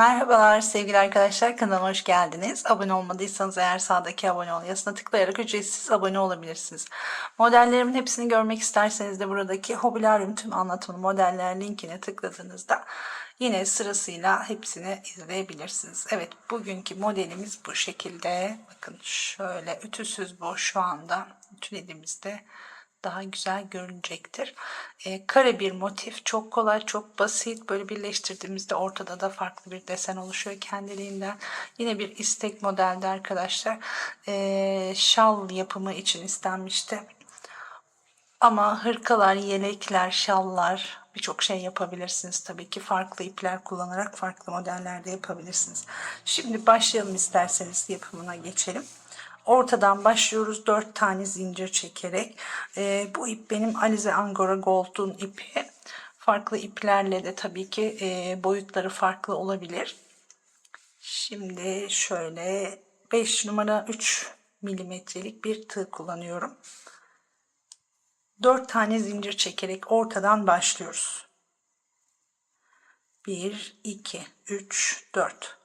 Merhabalar sevgili arkadaşlar kanalıma hoş geldiniz. Abone olmadıysanız eğer sağdaki abone ol yazısına tıklayarak ücretsiz abone olabilirsiniz. Modellerimin hepsini görmek isterseniz de buradaki Hobilaryum tüm anlatımlı modeller linkine tıkladığınızda yine sırasıyla hepsini izleyebilirsiniz. Evet bugünkü modelimiz bu şekilde. Bakın şöyle ütüsüz bu şu anda ütülediğimizde daha güzel görünecektir. E, kare bir motif çok kolay çok basit böyle birleştirdiğimizde ortada da farklı bir desen oluşuyor kendiliğinden. Yine bir istek modelde arkadaşlar e, şal yapımı için istenmişti. Ama hırkalar, yelekler, şallar birçok şey yapabilirsiniz tabii ki. Farklı ipler kullanarak farklı modellerde yapabilirsiniz. Şimdi başlayalım isterseniz yapımına geçelim. Ortadan başlıyoruz 4 tane zincir çekerek. E, bu ip benim Alize Angora Gold'un ipi. Farklı iplerle de tabii ki e, boyutları farklı olabilir. Şimdi şöyle 5 numara 3 milimetrelik bir tığ kullanıyorum. 4 tane zincir çekerek ortadan başlıyoruz. 1, 2, 3, 4.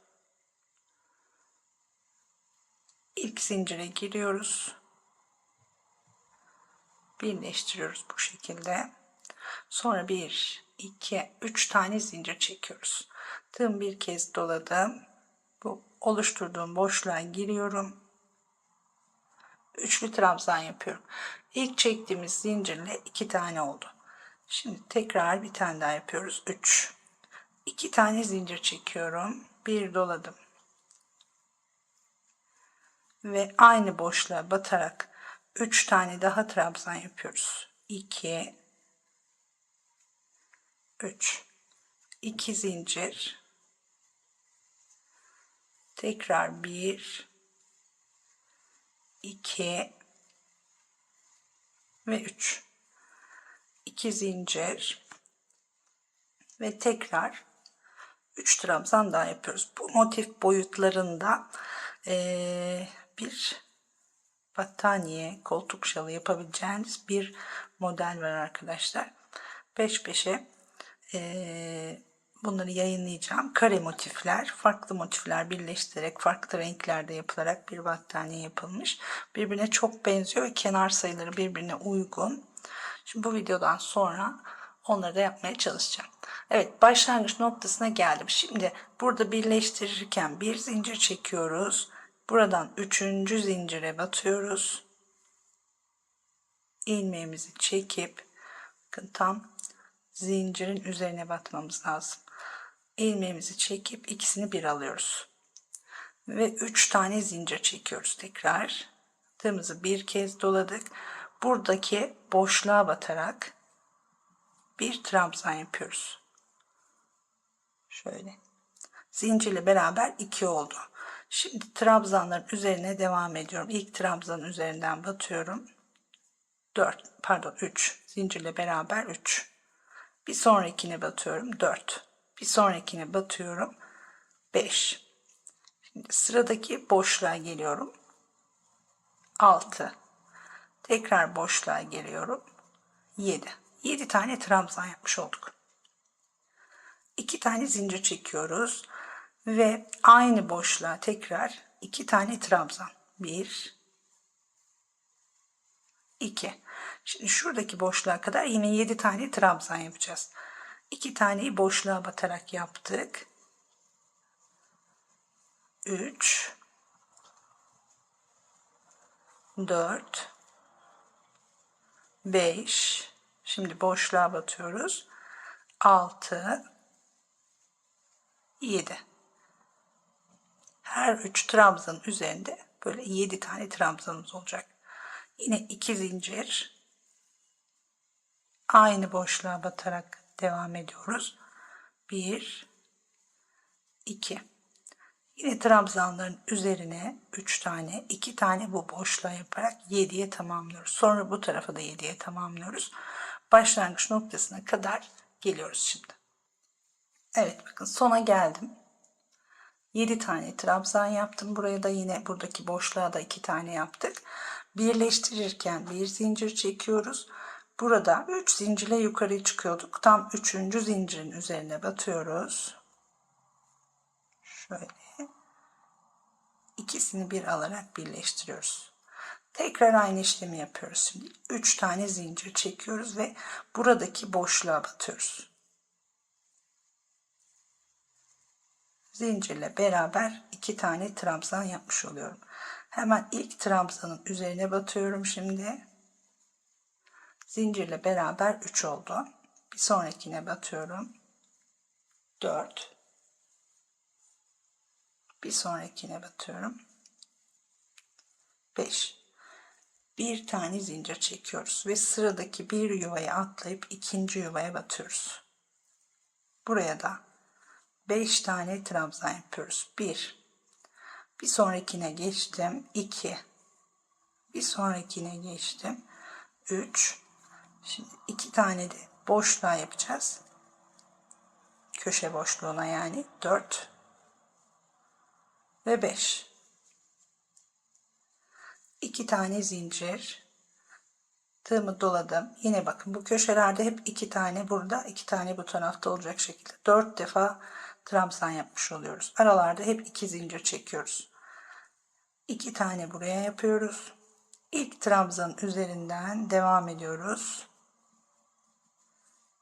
İlk zincire giriyoruz. Birleştiriyoruz bu şekilde. Sonra 1, 2, 3 tane zincir çekiyoruz. Tığım bir kez doladım. Bu oluşturduğum boşluğa giriyorum. Üçlü trabzan yapıyorum. İlk çektiğimiz zincirle iki tane oldu. Şimdi tekrar bir tane daha yapıyoruz. 3. 2 tane zincir çekiyorum. Bir doladım ve aynı boşluğa batarak 3 tane daha trabzan yapıyoruz. 2 3 2 zincir. Tekrar 1 2 ve 3 2 zincir. Ve tekrar 3 trabzan daha yapıyoruz. Bu motif boyutlarında ee, bir battaniye, koltuk şalı yapabileceğiniz bir model var arkadaşlar. Peş peşe e, bunları yayınlayacağım. Kare motifler, farklı motifler birleştirerek, farklı renklerde yapılarak bir battaniye yapılmış. Birbirine çok benziyor ve kenar sayıları birbirine uygun. Şimdi bu videodan sonra onları da yapmaya çalışacağım. Evet başlangıç noktasına geldim. Şimdi burada birleştirirken bir zincir çekiyoruz. Buradan üçüncü zincire batıyoruz. ilmeğimizi çekip bakın tam zincirin üzerine batmamız lazım. ilmeğimizi çekip ikisini bir alıyoruz. Ve üç tane zincir çekiyoruz tekrar. Tığımızı bir kez doladık. Buradaki boşluğa batarak bir trabzan yapıyoruz. Şöyle. Zincirle beraber iki oldu. Şimdi trabzanların üzerine devam ediyorum. İlk trabzanın üzerinden batıyorum. 4 pardon 3 zincirle beraber 3. Bir sonrakine batıyorum 4. Bir sonrakine batıyorum 5. Şimdi sıradaki boşluğa geliyorum. 6. Tekrar boşluğa geliyorum. 7. 7 tane trabzan yapmış olduk. 2 tane zincir çekiyoruz ve aynı boşluğa tekrar iki tane trabzan. Bir, iki. Şimdi şuradaki boşluğa kadar yine yedi tane trabzan yapacağız. İki taneyi boşluğa batarak yaptık. Üç, dört, beş. Şimdi boşluğa batıyoruz. Altı, yedi her üç trabzanın üzerinde böyle 7 tane trabzanımız olacak. Yine iki zincir aynı boşluğa batarak devam ediyoruz. 1 2 Yine trabzanların üzerine 3 tane, 2 tane bu boşluğa yaparak 7'ye tamamlıyoruz. Sonra bu tarafa da 7'ye tamamlıyoruz. Başlangıç noktasına kadar geliyoruz şimdi. Evet bakın sona geldim. 7 tane trabzan yaptım. Buraya da yine buradaki boşluğa da 2 tane yaptık. Birleştirirken bir zincir çekiyoruz. Burada 3 zincirle yukarı çıkıyorduk. Tam 3. zincirin üzerine batıyoruz. Şöyle. İkisini bir alarak birleştiriyoruz. Tekrar aynı işlemi yapıyoruz şimdi. 3 tane zincir çekiyoruz ve buradaki boşluğa batıyoruz. Zincirle beraber iki tane trabzan yapmış oluyorum. Hemen ilk trabzanın üzerine batıyorum şimdi. Zincirle beraber 3 oldu. Bir sonrakine batıyorum. 4 bir sonrakine batıyorum 5 bir tane zincir çekiyoruz ve sıradaki bir yuvaya atlayıp ikinci yuvaya batıyoruz buraya da 5 tane trabzan yapıyoruz 1 bir sonrakine geçtim. 2 bir sonrakine geçtim. 3 şimdi iki tane de boşluğa yapacağız. Köşe boşluğuna yani. 4 ve 5 2 tane zincir. Tığımı doladım. Yine bakın bu köşelerde hep iki tane burada iki tane bu tarafta olacak şekilde. 4 defa trabzan yapmış oluyoruz aralarda hep iki zincir çekiyoruz 2 tane buraya yapıyoruz ilk trabzanın üzerinden devam ediyoruz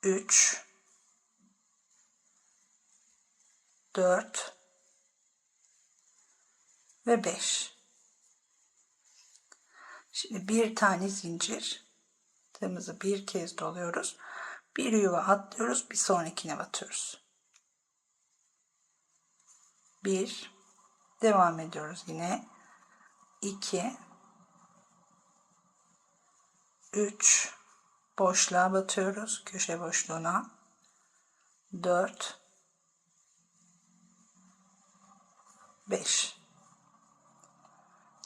3 4 ve 5. Şimdi bir tane zincir tığımızı bir kez doluyoruz. Bir yuva atlıyoruz. Bir sonrakine batıyoruz. 1 devam ediyoruz yine. 2 3 boşluğa batıyoruz. Köşe boşluğuna. 4 5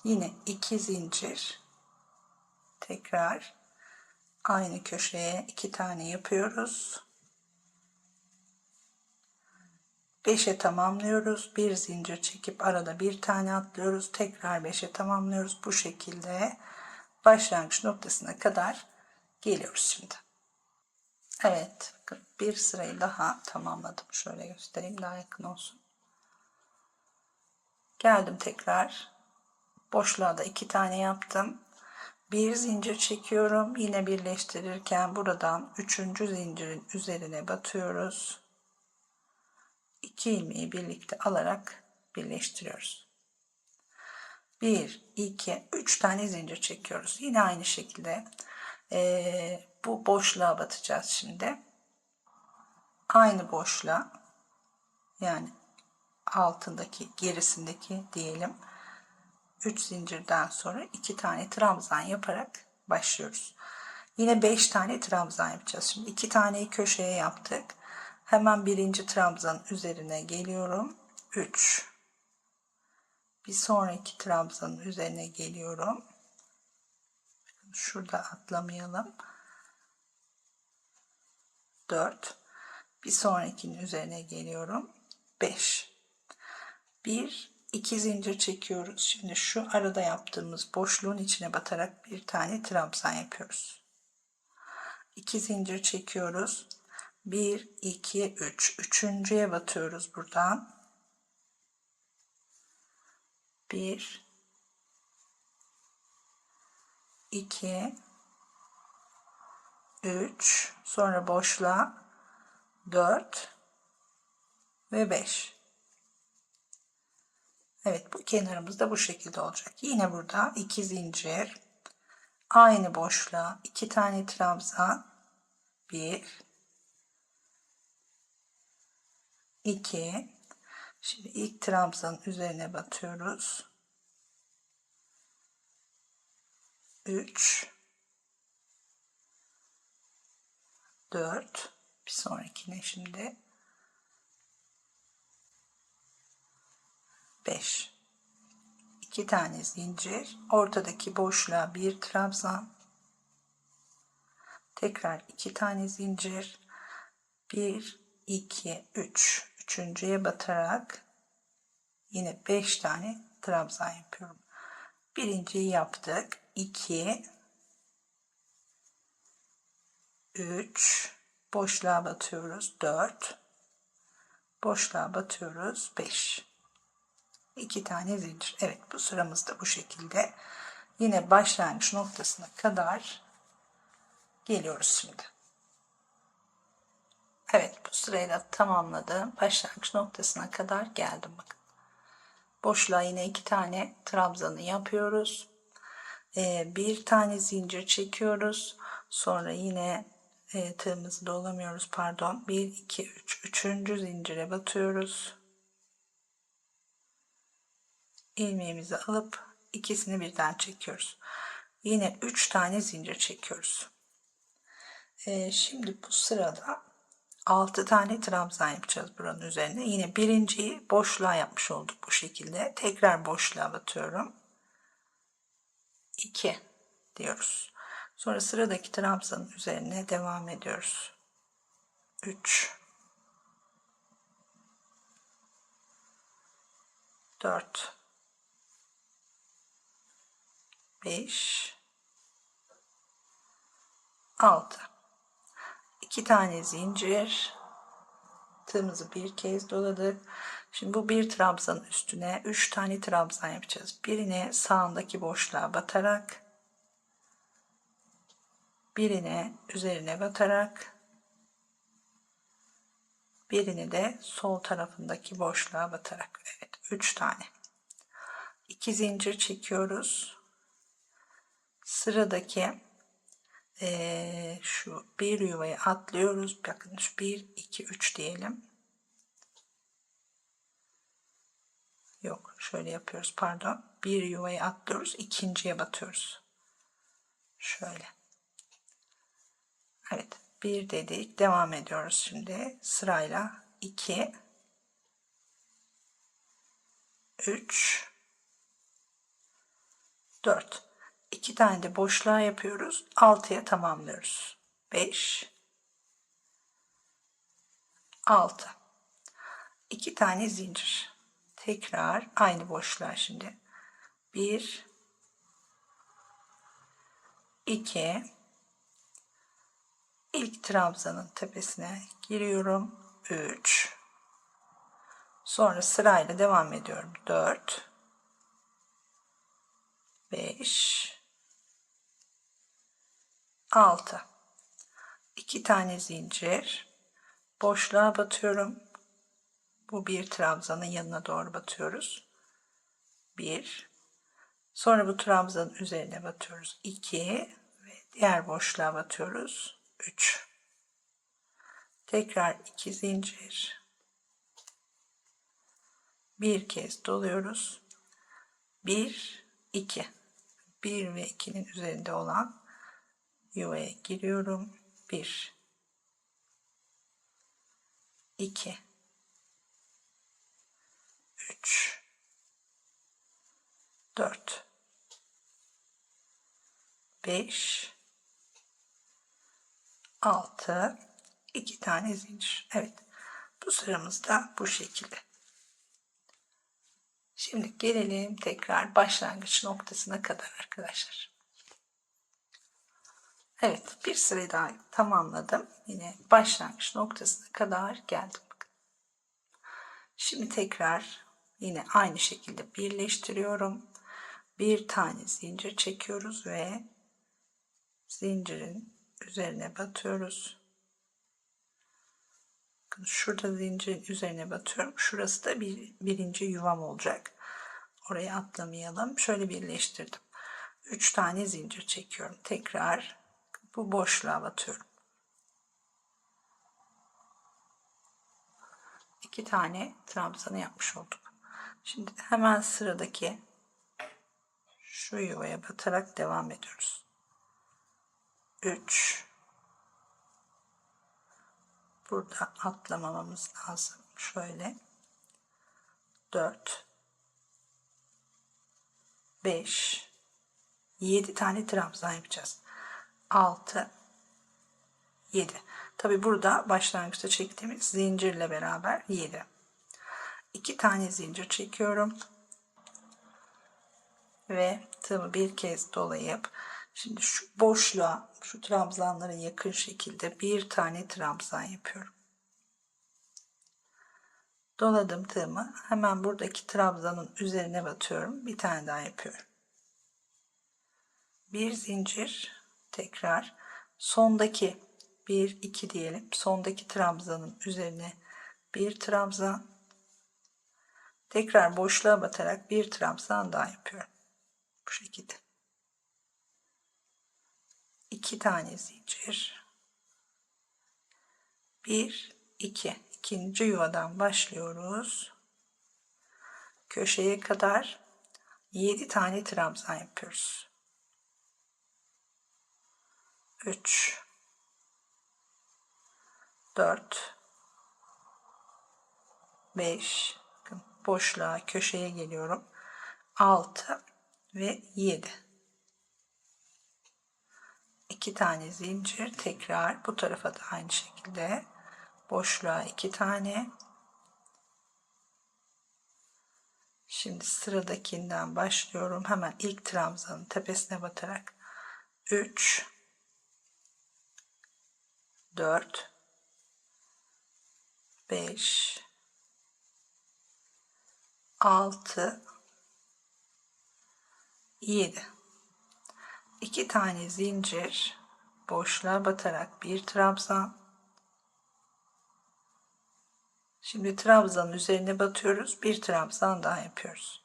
yine iki zincir tekrar aynı köşeye iki tane yapıyoruz 5'e tamamlıyoruz bir zincir çekip arada bir tane atlıyoruz tekrar 5'e tamamlıyoruz bu şekilde başlangıç noktasına kadar geliyoruz şimdi Evet bir sırayı daha tamamladım şöyle göstereyim daha yakın olsun Geldim tekrar. Boşluğa da iki tane yaptım. Bir zincir çekiyorum. Yine birleştirirken buradan üçüncü zincirin üzerine batıyoruz. İki ilmeği birlikte alarak birleştiriyoruz. Bir, iki, üç tane zincir çekiyoruz. Yine aynı şekilde e, bu boşluğa batacağız şimdi. Aynı boşluğa yani altındaki gerisindeki diyelim 3 zincirden sonra 2 tane trabzan yaparak başlıyoruz. Yine 5 tane trabzan yapacağız. Şimdi 2 taneyi köşeye yaptık. Hemen birinci trabzan üzerine geliyorum. 3 bir sonraki trabzanın üzerine geliyorum. Şurada atlamayalım. 4 bir sonrakinin üzerine geliyorum. 5 bir iki zincir çekiyoruz. Şimdi şu arada yaptığımız boşluğun içine batarak bir tane trabzan yapıyoruz. 2 zincir çekiyoruz. 1 2 3 üçüncüye batıyoruz buradan. 1 2 3 sonra boşluğa 4 ve 5 Evet bu kenarımız da bu şekilde olacak. Yine burada iki zincir. Aynı boşluğa iki tane trabzan. Bir iki. Şimdi ilk trabzanın üzerine batıyoruz. 3 4 bir sonrakine şimdi. 5 2 tane zincir. Ortadaki boşluğa bir trabzan. Tekrar 2 tane zincir. 1 2 3 üçüncüye batarak yine 5 tane trabzan yapıyorum birinciyi yaptık 2 3 boşluğa batıyoruz 4 boşluğa batıyoruz 5 iki tane zincir. Evet bu sıramız da bu şekilde. Yine başlangıç noktasına kadar geliyoruz şimdi. Evet bu sırayı da tamamladım. Başlangıç noktasına kadar geldim bakın. Boşluğa yine iki tane trabzanı yapıyoruz. Ee, bir tane zincir çekiyoruz. Sonra yine e, tığımızı dolamıyoruz pardon. 1, 2, 3. Üçüncü zincire batıyoruz. ilmeğimizi alıp ikisini birden çekiyoruz. Yine 3 tane zincir çekiyoruz. Ee, şimdi bu sırada 6 tane trabzan yapacağız buranın üzerine. Yine birinciyi boşluğa yapmış olduk bu şekilde. Tekrar boşluğa batıyorum. 2 diyoruz. Sonra sıradaki trabzanın üzerine devam ediyoruz. 3 4 5 6 2 tane zincir. Tığımızı bir kez doladık. Şimdi bu bir trabzanın üstüne 3 tane trabzan yapacağız. Birine sağındaki boşluğa batarak birine üzerine batarak birini de sol tarafındaki boşluğa batarak. Evet 3 tane. 2 zincir çekiyoruz. Sıradaki e, şu bir yuvayı atlıyoruz. Bakın şu 1, 2, 3 diyelim. Yok şöyle yapıyoruz pardon. Bir yuvayı atlıyoruz. ikinciye batıyoruz. Şöyle. Evet. Bir dedik. Devam ediyoruz şimdi. Sırayla 2 3 4 2 tane de boşluğa yapıyoruz. 6'ya tamamlıyoruz. 5 6 2 tane zincir. Tekrar aynı boşluğa şimdi. 1 2 ilk trabzanın tepesine giriyorum. 3 Sonra sırayla devam ediyorum. 4 5 6 2 tane zincir. Boşluğa batıyorum. Bu bir trabzanın yanına doğru batıyoruz. 1 sonra bu trabzanın üzerine batıyoruz. 2 ve diğer boşluğa batıyoruz. 3 tekrar 2 zincir. Bir kez doluyoruz. 1 2 1 ve 2'nin üzerinde olan yuvaya giriyorum. 1 2 3 4 5 6 2 tane zincir. Evet. Bu sıramız da bu şekilde. Şimdi gelelim tekrar başlangıç noktasına kadar arkadaşlar. Evet bir sırayı daha tamamladım. Yine başlangıç noktasına kadar geldim. Şimdi tekrar yine aynı şekilde birleştiriyorum. Bir tane zincir çekiyoruz ve zincirin üzerine batıyoruz. Şurada zincirin üzerine batıyorum. Şurası da bir, birinci yuvam olacak. Oraya atlamayalım. Şöyle birleştirdim. 3 tane zincir çekiyorum. Tekrar bu boşluğa batıyorum. İki tane trabzanı yapmış olduk. Şimdi hemen sıradaki şu yuvaya batarak devam ediyoruz. 3 burada atlamamamız lazım. Şöyle 4 5 7 tane trabzan yapacağız. 6 7 tabi burada başlangıçta çektiğimiz zincirle beraber 7 2 tane zincir çekiyorum ve tığımı bir kez dolayıp şimdi şu boşluğa şu trabzanlara yakın şekilde bir tane trabzan yapıyorum Doladım tığımı. Hemen buradaki trabzanın üzerine batıyorum. Bir tane daha yapıyorum. Bir zincir tekrar sondaki 1 2 diyelim. Sondaki trabzanın üzerine bir trabzan tekrar boşluğa batarak bir trabzan daha yapıyorum. Bu şekilde. iki tane zincir. Bir, iki. İkinci yuvadan başlıyoruz. Köşeye kadar 7 tane trabzan yapıyoruz. 3 4 5 bakın boşluğa köşeye geliyorum. 6 ve 7 2 tane zincir tekrar bu tarafa da aynı şekilde. Boşluğa 2 tane. Şimdi sıradakinden başlıyorum. Hemen ilk trabzanın tepesine batarak. 3 4 5 6 7 2 tane zincir boşluğa batarak bir trabzan. Şimdi trabzanın üzerine batıyoruz bir trabzan daha yapıyoruz.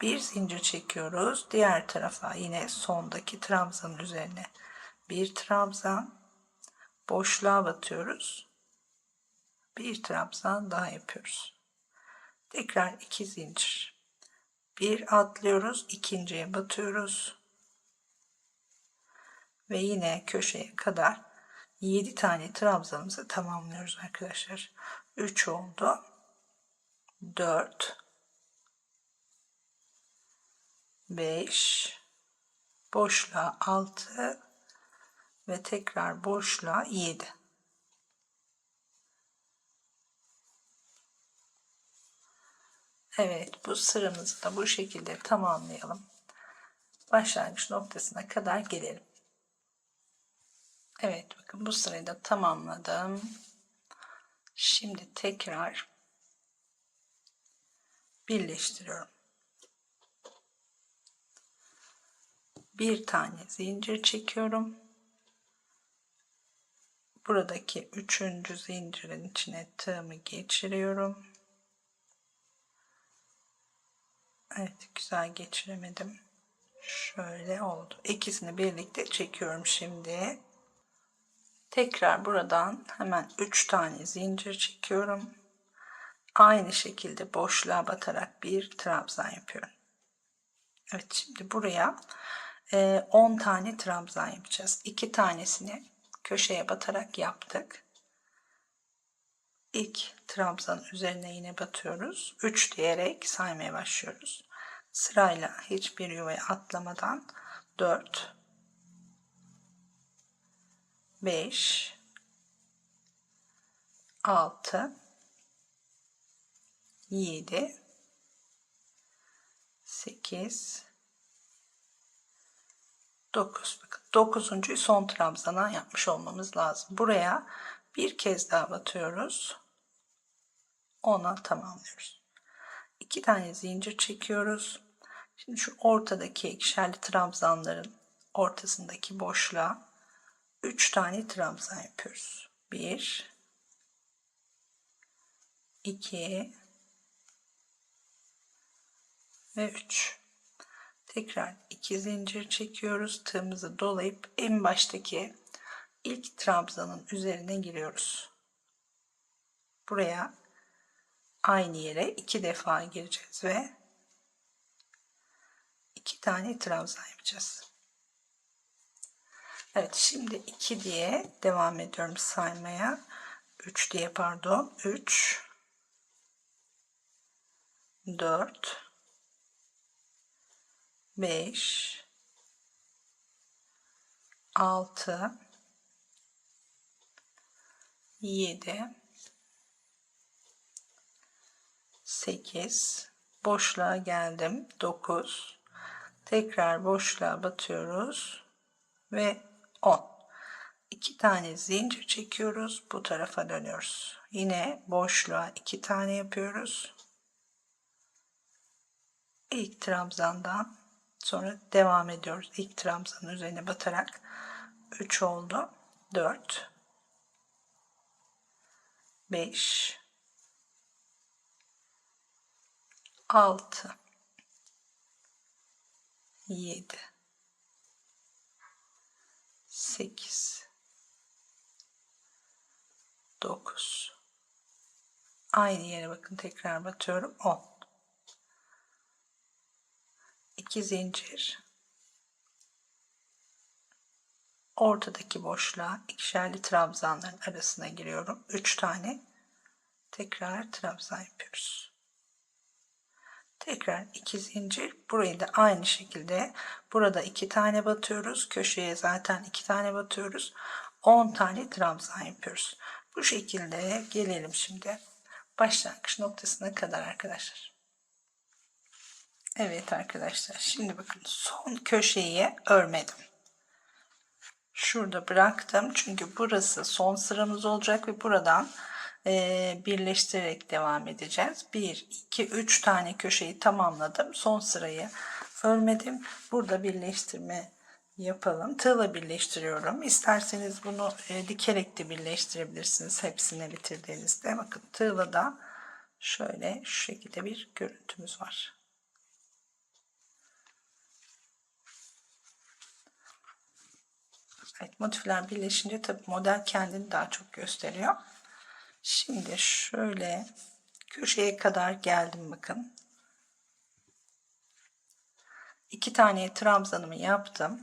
Bir zincir çekiyoruz diğer tarafa yine sondaki trabzanın üzerine bir trabzan boşluğa batıyoruz. Bir trabzan daha yapıyoruz. Tekrar iki zincir. Bir atlıyoruz ikinciye batıyoruz. Ve yine köşeye kadar 7 tane trabzanımızı tamamlıyoruz arkadaşlar. 3 oldu. 4 5 boşluğa 6 ve tekrar boşluğa 7 Evet bu sıramızı da bu şekilde tamamlayalım. Başlangıç noktasına kadar gelelim. Evet bakın bu sırayı da tamamladım. Şimdi tekrar birleştiriyorum. Bir tane zincir çekiyorum. Buradaki üçüncü zincirin içine tığımı geçiriyorum. Evet güzel geçiremedim. Şöyle oldu. İkisini birlikte çekiyorum şimdi. Tekrar buradan hemen 3 tane zincir çekiyorum. Aynı şekilde boşluğa batarak bir trabzan yapıyorum. Evet şimdi buraya 10 e, tane trabzan yapacağız. 2 tanesini köşeye batarak yaptık. İlk trabzan üzerine yine batıyoruz. 3 diyerek saymaya başlıyoruz sırayla hiçbir yuvaya atlamadan 4 5 6 7 8 9 bakın 9. son trabzana yapmış olmamız lazım. Buraya bir kez daha batıyoruz. Ona tamamlıyoruz. 2 tane zincir çekiyoruz. Şimdi şu ortadaki ikişerli trabzanların ortasındaki boşluğa 3 tane trabzan yapıyoruz. 1 2 ve 3 tekrar 2 zincir çekiyoruz tığımızı dolayıp en baştaki ilk trabzanın üzerine giriyoruz buraya aynı yere iki defa gireceğiz ve iki tane trabzan yapacağız. Evet şimdi 2 diye devam ediyorum saymaya. 3 diye pardon. 3 4 5 6 7 8 boşluğa geldim. 9 tekrar boşluğa batıyoruz. Ve 10 iki tane zincir çekiyoruz. Bu tarafa dönüyoruz. Yine boşluğa iki tane yapıyoruz. İlk trabzandan sonra devam ediyoruz. İlk trabzanın üzerine batarak 3 oldu. 4 5 6 7 8 9 aynı yere bakın tekrar batıyorum. 10 2 zincir. Ortadaki boşluğa ikişerli trabzanların arasına giriyorum. 3 tane tekrar trabzan yapıyoruz. Tekrar 2 zincir. Burayı da aynı şekilde burada 2 tane batıyoruz. Köşeye zaten 2 tane batıyoruz. 10 tane trabzan yapıyoruz. Bu şekilde gelelim şimdi başlangıç noktasına kadar arkadaşlar Evet arkadaşlar şimdi bakın son köşeyi örmedim. Şurada bıraktım çünkü burası son sıramız olacak ve buradan e, birleştirerek devam edeceğiz. 1 2 3 tane köşeyi tamamladım son sırayı örmedim. Burada birleştirme yapalım. Tığla birleştiriyorum. İsterseniz bunu e, dikerek de birleştirebilirsiniz hepsini bitirdiğinizde. Bakın tığla da şöyle şu şekilde bir görüntümüz var Evet, motifler birleşince tabi model kendini daha çok gösteriyor. Şimdi şöyle köşeye kadar geldim bakın. İki tane trabzanımı yaptım.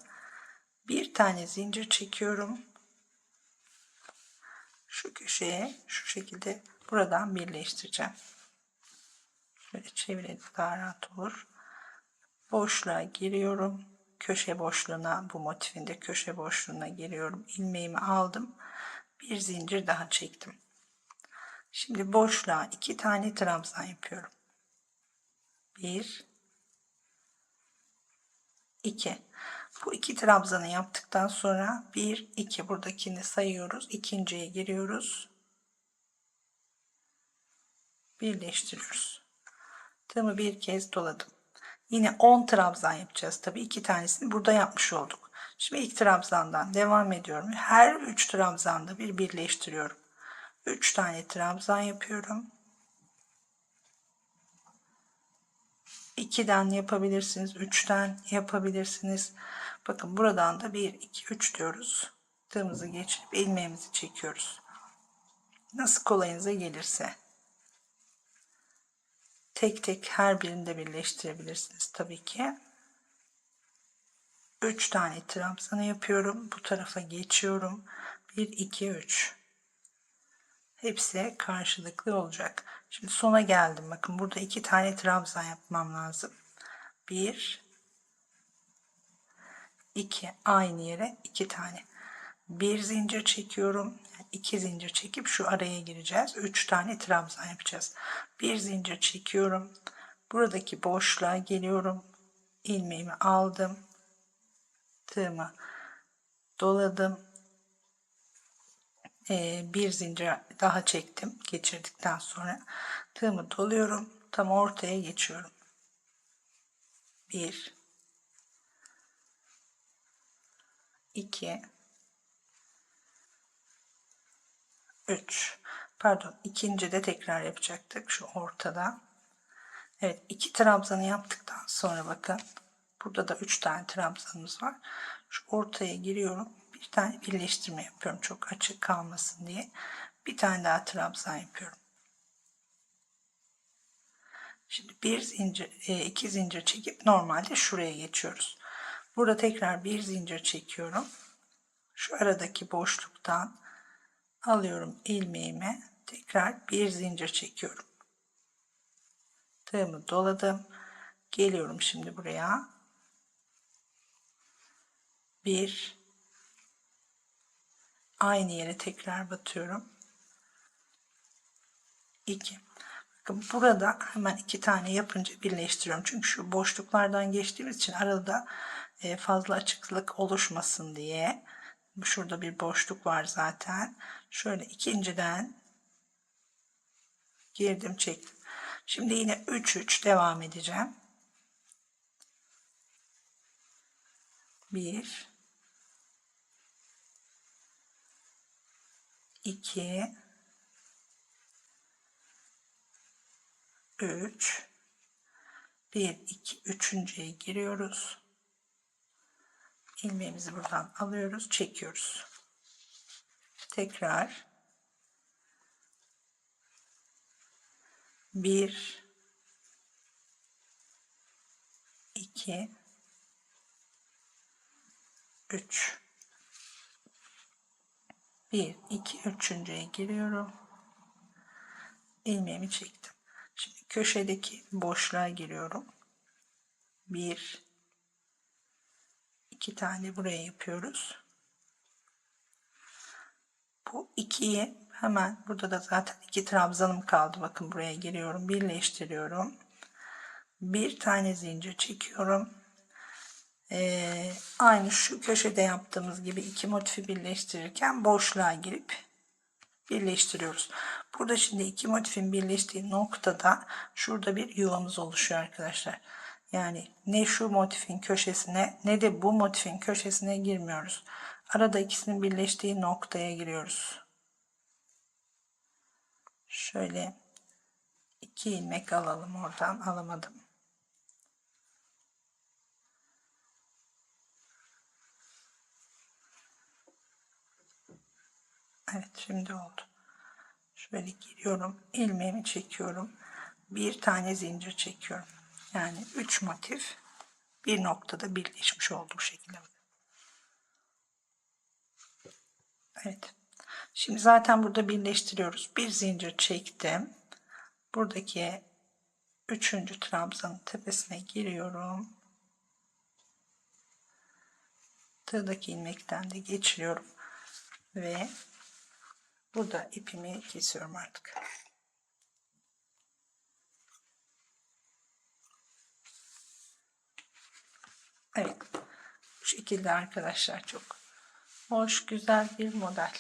Bir tane zincir çekiyorum. Şu köşeye şu şekilde buradan birleştireceğim. Şöyle çevirelim daha rahat olur. Boşluğa giriyorum köşe boşluğuna bu motifinde köşe boşluğuna giriyorum. İlmeğimi aldım bir zincir daha çektim. Şimdi boşluğa iki tane trabzan yapıyorum. Bir iki. Bu iki trabzanı yaptıktan sonra bir iki buradakini sayıyoruz. İkinciye giriyoruz. Birleştiriyoruz. Tığımı bir kez doladım Yine 10 trabzan yapacağız. Tabii iki tanesini burada yapmış olduk. Şimdi ilk trabzandan devam ediyorum. Her 3 trabzanda bir birleştiriyorum. 3 tane trabzan yapıyorum. 2'den yapabilirsiniz. 3'ten yapabilirsiniz. Bakın buradan da 1, 2, 3 diyoruz. Tığımızı geçirip ilmeğimizi çekiyoruz. Nasıl kolayınıza gelirse tek tek her birinde birleştirebilirsiniz tabii ki. 3 tane trabzanı yapıyorum. Bu tarafa geçiyorum. 1 2 3. Hepsi karşılıklı olacak. Şimdi sona geldim. Bakın burada iki tane trabzan yapmam lazım. 1 2 aynı yere iki tane. Bir zincir çekiyorum. 2 zincir çekip şu araya gireceğiz. 3 tane trabzan yapacağız. Bir zincir çekiyorum. Buradaki boşluğa geliyorum. ilmeğimi aldım. Tığımı doladım. Ee, bir zincir daha çektim. Geçirdikten sonra tığımı doluyorum. Tam ortaya geçiyorum. 1 2 3 pardon ikinci de tekrar yapacaktık şu ortada. Evet iki trabzanı yaptıktan sonra bakın burada da üç tane trabzanımız var. Şu ortaya giriyorum bir tane birleştirme yapıyorum çok açık kalmasın diye. Bir tane daha trabzan yapıyorum. Şimdi bir zincir e, iki zincir çekip normalde şuraya geçiyoruz. Burada tekrar bir zincir çekiyorum. Şu aradaki boşluktan alıyorum ilmeğime tekrar bir zincir çekiyorum. Tığımı doladım. Geliyorum şimdi buraya. Bir. Aynı yere tekrar batıyorum. 2 bakın burada hemen iki tane yapınca birleştiriyorum. Çünkü şu boşluklardan geçtiğimiz için arada e, fazla açıklık oluşmasın diye Şurada bir boşluk var zaten. Şöyle ikinciden girdim çektim. Şimdi yine 3 3 devam edeceğim. 1 2 3 1 2 üçüncüye giriyoruz. İlmeğimizi buradan alıyoruz, çekiyoruz. Tekrar 1 2 3 1 2 üçüncüye giriyorum. ilmeğimi çektim. Şimdi köşedeki boşluğa giriyorum. 1 2 tane buraya yapıyoruz. Bu ikiyi hemen burada da zaten iki trabzanım kaldı. Bakın buraya giriyorum. Birleştiriyorum. Bir tane zincir çekiyorum. Ee, aynı şu köşede yaptığımız gibi iki motifi birleştirirken boşluğa girip birleştiriyoruz. Burada şimdi iki motifin birleştiği noktada şurada bir yuvamız oluşuyor arkadaşlar. Yani ne şu motifin köşesine ne de bu motifin köşesine girmiyoruz. Arada ikisinin birleştiği noktaya giriyoruz. Şöyle iki ilmek alalım oradan alamadım. Evet şimdi oldu. Şöyle giriyorum. ilmeğimi çekiyorum. Bir tane zincir çekiyorum. Yani üç motif bir noktada birleşmiş oldu bu şekilde. Evet. Şimdi zaten burada birleştiriyoruz. Bir zincir çektim. Buradaki üçüncü trabzanın tepesine giriyorum. Tığdaki ilmekten de geçiriyorum. Ve burada ipimi kesiyorum artık. Evet. Bu şekilde arkadaşlar çok hoş, güzel bir model.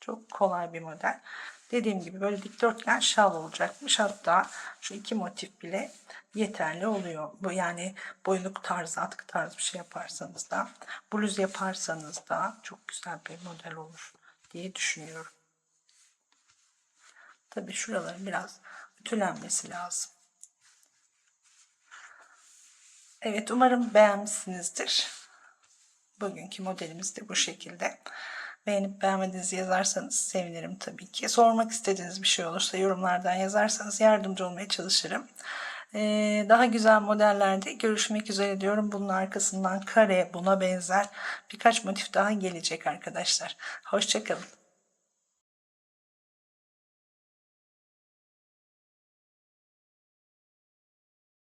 Çok kolay bir model. Dediğim gibi böyle dikdörtgen şal olacakmış. Hatta şu iki motif bile yeterli oluyor. Bu yani boynuk tarzı, atkı tarzı bir şey yaparsanız da, bluz yaparsanız da çok güzel bir model olur diye düşünüyorum. Tabii şuraların biraz ütülenmesi lazım. Evet umarım beğenmişsinizdir. Bugünkü modelimiz de bu şekilde. Beğenip beğenmediğinizi yazarsanız sevinirim tabii ki. Sormak istediğiniz bir şey olursa yorumlardan yazarsanız yardımcı olmaya çalışırım. Ee, daha güzel modellerde görüşmek üzere diyorum. Bunun arkasından kare, buna benzer birkaç motif daha gelecek arkadaşlar. Hoşçakalın.